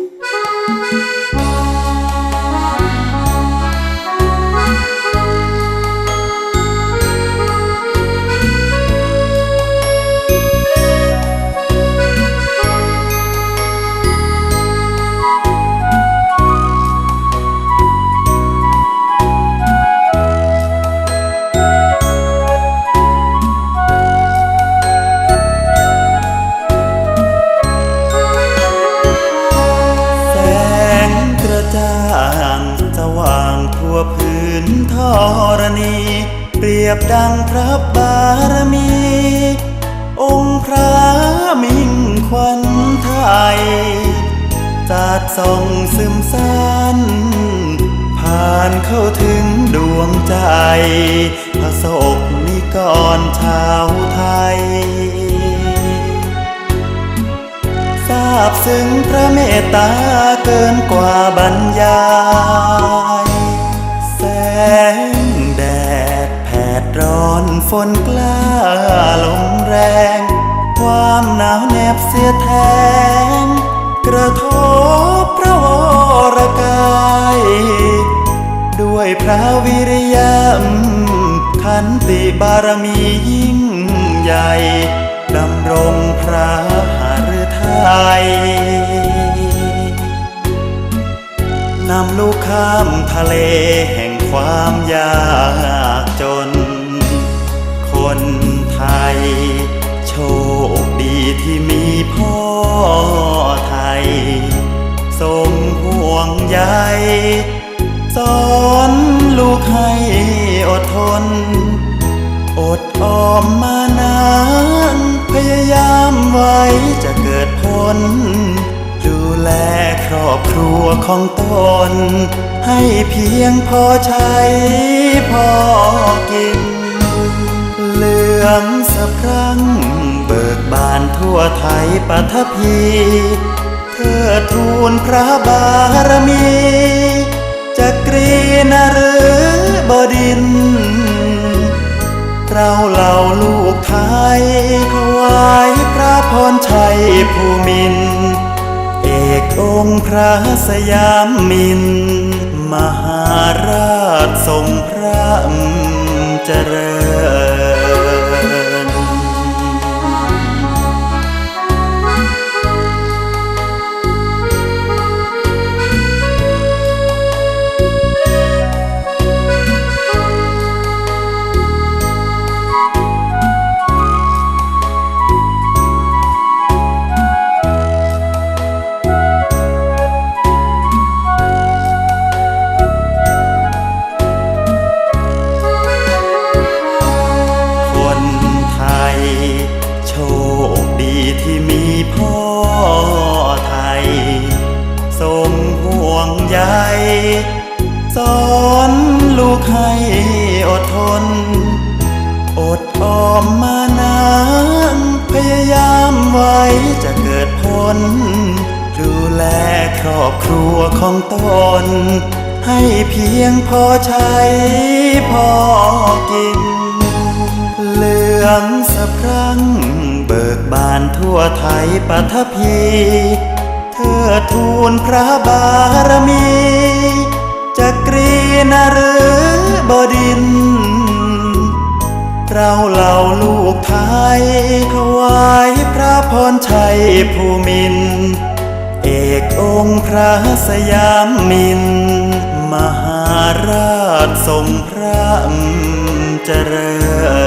แทั่วพื้นธรณี เปรียบดังพระบารมี องค์พระมิ่งควันไทยจาดส่องซึมสันผ่านเข้าถึงดวงใจ พระศกนิกรชาวไทยทราบซึ้งพระเมตตาเกินกว่าบรรยาย งแดดแผดร้อนฝนกล้าลมแรง ความหนาวแนบเสียแทง กระทบพระวรกาย ด้วยพระวิริยะขันติบารมียิ่งใหญ่ดำรงพระหฤทัยนำลูกข้ามทะเลแห่ง ความยากจน คนไทย โชคดีที่มีพ่อไทย ทรงห่วงใยสอนลูกให้อดทน อดออมมานาน พยายามไว้จะเกิดผลดูแล รอบครัวของตน ให้เพียงพอใช้พอกิน เหลืองสะพรั่งเบิกบานทั่วไทยปัทภีเธอทูลพระบารมีจักรีนหรือบดิน เราเหล่าลูกไทยถวายพระพรชัยภูมิน องค์พระสยามมิน มหาราชทรงพระเจริญ อดอมมานานพยายามไว้จะเกิดผล ดูแลครอบครัวของตน ให้เพียงพอใช้พอกิน เหลืองสะพรั่ง เบิกบานทั่วไทยปัทภีเธอทูลพระบารมีจักรีนหรือบดิน เราเหล่าลูกไทยถวายพระพรชัยภูมิน เอกองค์พระสยามมิน มหาราชทรงพระเจริ